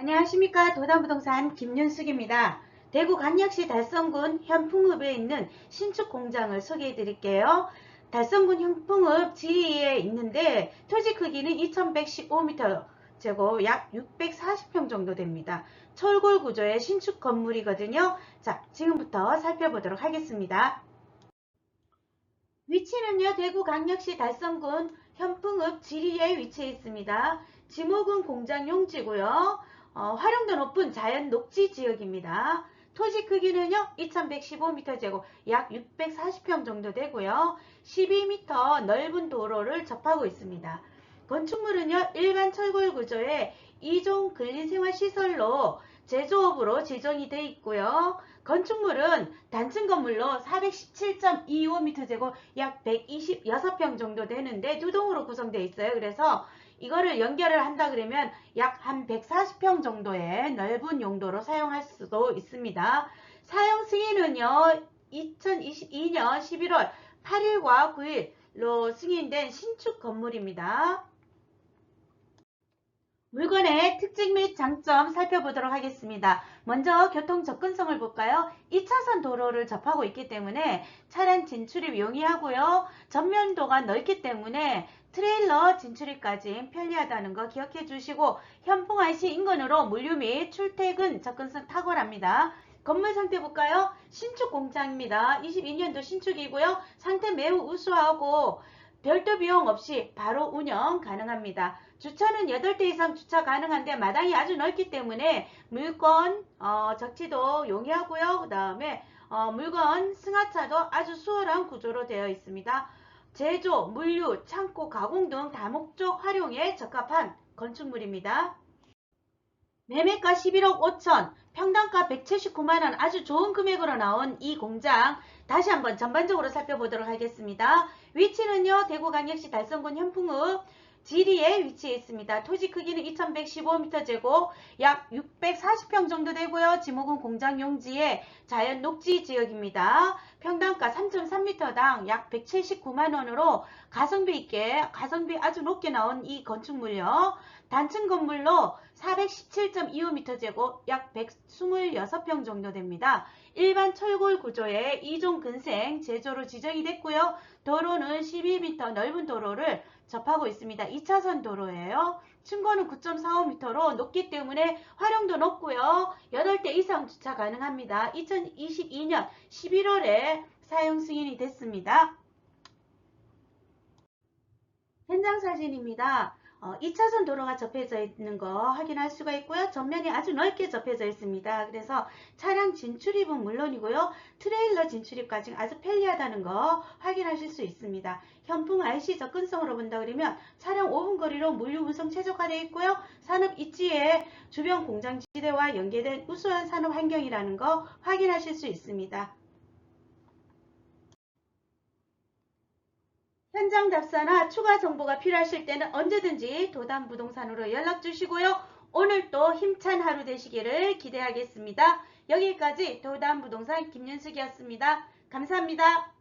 안녕하십니까 도담부동산 김윤숙입니다. 대구광역시 달성군 현풍읍에 있는 신축 공장을 소개해 드릴게요. 달성군 현풍읍 지리에 있는데 토지 크기는 2115m 제곱 약 640평 정도 됩니다. 철골 구조의 신축 건물이거든요. 자 지금부터 살펴보도록 하겠습니다. 위치는요 대구광역시 달성군 현풍읍 지리에 위치해 있습니다. 지목은 공장 용지고요. 어, 활용도 높은 자연 녹지 지역입니다. 토지 크기는요 2115m 제곱 약 640평 정도 되고요. 12m 넓은 도로를 접하고 있습니다. 건축물은요 일반 철골 구조의 2종 근린생활시설로 제조업으로 지정이 되어 있고요. 건축물은 단층 건물로 417.25m 제곱 약 126평 정도 되는데 두 동으로 구성되어 있어요. 그래서 이거를 연결을 한다 그러면 약 한 140평 정도의 넓은 용도로 사용할 수도 있습니다. 사용 승인은요 2022년 11월 8일과 9일로 승인된 신축 건물입니다. 물건의 특징 및 장점 살펴보도록 하겠습니다. 먼저 교통 접근성을 볼까요? 2차선 도로를 접하고 있기 때문에 차량 진출입 용이하고요. 전면도가 넓기 때문에 트레일러 진출입까지 편리하다는 거 기억해 주시고 현풍 IC 인근으로 물류 및 출퇴근 접근성 탁월합니다. 건물 상태 볼까요? 신축 공장입니다. 22년도 신축이고요. 상태 매우 우수하고 별도 비용 없이 바로 운영 가능합니다. 주차는 8대 이상 주차 가능한데 마당이 아주 넓기 때문에 물건 어, 적지도 용이하고요. 그 다음에 어, 물건 승하차도 아주 수월한 구조로 되어 있습니다. 제조, 물류, 창고, 가공 등 다목적 활용에 적합한 건축물입니다. 매매가 11억 5천, 평당가 179만원 아주 좋은 금액으로 나온 이 공장 다시 한번 전반적으로 살펴보도록 하겠습니다. 위치는요 대구 광역시 달성군 현풍읍 지리에 위치해 있습니다. 토지 크기는 2115m 제곱 약 640평 정도 되고요. 지목은 공장 용지의 자연 녹지 지역입니다. 평당가 3.3m당 약 179만원으로 가성비 있게 가성비 아주 높게 나온 이 건축물요. 단층 건물로 417.25m 제곱 약 126평 정도 됩니다. 일반 철골 구조의 2종 근생 제조로 지정이 됐고요. 도로는 12m 넓은 도로를 접하고 있습니다. 2차선 도로예요. 층고는 9.45m로 높기 때문에 활용도 높고요. 8대 이상 주차 가능합니다. 2022년 11월에 사용 승인이 됐습니다. 현장 사진입니다. 어, 2차선 도로가 접해져 있는 거 확인할 수가 있고요. 전면이 아주 넓게 접해져 있습니다. 그래서 차량 진출입은 물론이고요. 트레일러 진출입까지 아주 편리하다는 거 확인하실 수 있습니다. 현풍 IC 접근성으로 본다 그러면 차량 5분 거리로 물류 운송 최적화되어 있고요. 산업 입지에 주변 공장 지대와 연계된 우수한 산업 환경이라는 거 확인하실 수 있습니다. 현장 답사나 추가 정보가 필요하실 때는 언제든지 도담부동산으로 연락 주시고요. 오늘 또 힘찬 하루 되시기를 기대하겠습니다. 여기까지 도담부동산 김윤숙이었습니다. 감사합니다.